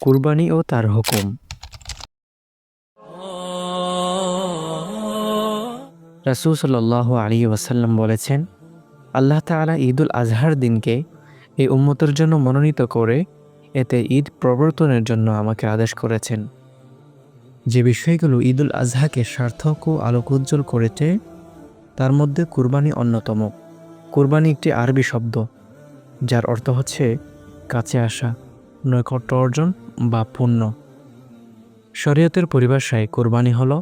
কুরবানি ও তার হুকুম। রাসূল সাল্লাল্লাহু আলাইহি ওয়াসাল্লাম বলেছেন, আল্লাহ তাআলা ঈদুল আজহার দিনকে এই উম্মতের জন্য মনোনীত করে এতে ঈদ প্রবর্তনের জন্য আমাকে আদেশ করেছেন। যে বিষয়গুলো ঈদুল আজহাকে সার্থক ও আলোকোজ্জ্বল করেছে, তার মধ্যে কুরবানি অন্যতম। কুরবানি একটি আরবি শব্দ, যার অর্থ হচ্ছে কাছে আসা। নৈকট্য অর্জন বা পুণ্য। শরীয়তের পরিভাষায় কোরবানি হল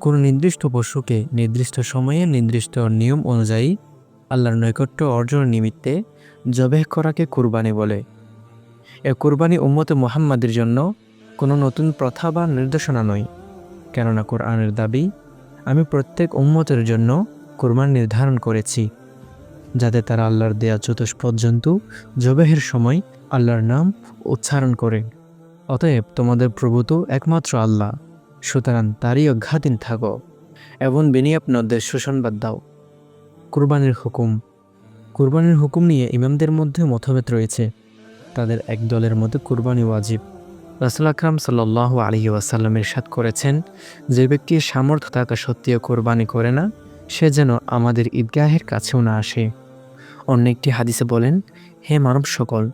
কোনো নির্দিষ্ট পশুকে নির্দিষ্ট সময়ে নির্দিষ্ট নিয়ম অনুযায়ী আল্লাহর নৈকট্য অর্জন নিমিত্তে জবেহ করাকে কুরবানি বলে। এ কোরবানি উম্মতে মুহাম্মাদের জন্য কোনো নতুন প্রথা বা নির্দেশনা নয়। কেননা কোরআনের দাবি, আমি প্রত্যেক উম্মতের জন্য কোরবান নির্ধারণ করেছি, যাতে তারা আল্লাহর দেয়া চতুষ্পদ জন্তু জবেহের সময় আল্লাহর নাম উচ্চারণ করে। অতএব তোমাদের প্রভু তো একমাত্র আল্লাহ, সুতরাং তারই অজ্ঞাধীন থাকো, এবং বিনি আপনাদের সুসংবাদ দাও। কুরবানির হুকুম। কুরবানির হুকুম নিয়ে ইমামদের মধ্যে মতভেদ রয়েছে। তাদের এক দলের মধ্যে কুরবানি ওয়াজিব। রাসুল আকরাম সাল্লাহ আলী ওয়াসাল্লামের সাথ করেছেন, যে ব্যক্তি সামর্থ্য থাকা সত্ত্বেও কোরবানি করে না, সে যেন আমাদের ঈদগাহের কাছেও না আসে। অন্য একটি হাদিসে বলেন, হে মানব সকল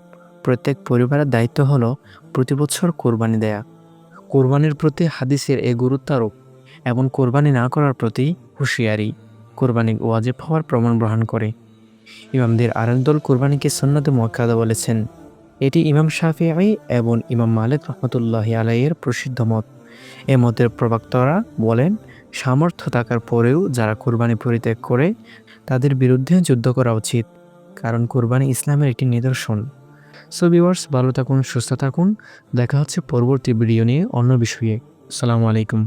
প্রত্যেক পরিবারের দায়িত্ব হল প্রতি বছর কোরবানি দেয়া। কোরবানির প্রতি হাদিসের এ গুরুত্বারোপ এবং কোরবানি না করার প্রতি হুঁশিয়ারি। কোরবানি ওয়াজিব হওয়ার প্রমাণ গ্রহণ করে। ইমামদের আরেক দল কোরবানিকে সন্ন্যতে মোয়াক্কাদা বলেছেন। এটি ইমাম শাফিআই এবং ইমাম মালিক রহমতুল্লাহ আলাইয়ের প্রসিদ্ধ মত। এ মতের প্রবক্তারা বলেন, সামর্থ্য থাকার পরেও যারা কোরবানি পরিত্যাগ করে, তাদের বিরুদ্ধে যুদ্ধ করা উচিত। কারণ কোরবানি ইসলামের একটি নিদর্শন। সো ভিউয়ার্স ভালো থাকুন, সুস্থ থাকুন। দেখা হচ্ছে পরবর্তী ভিডিও নিয়ে অন্য বিষয়ে। সালামু আলাইকুম।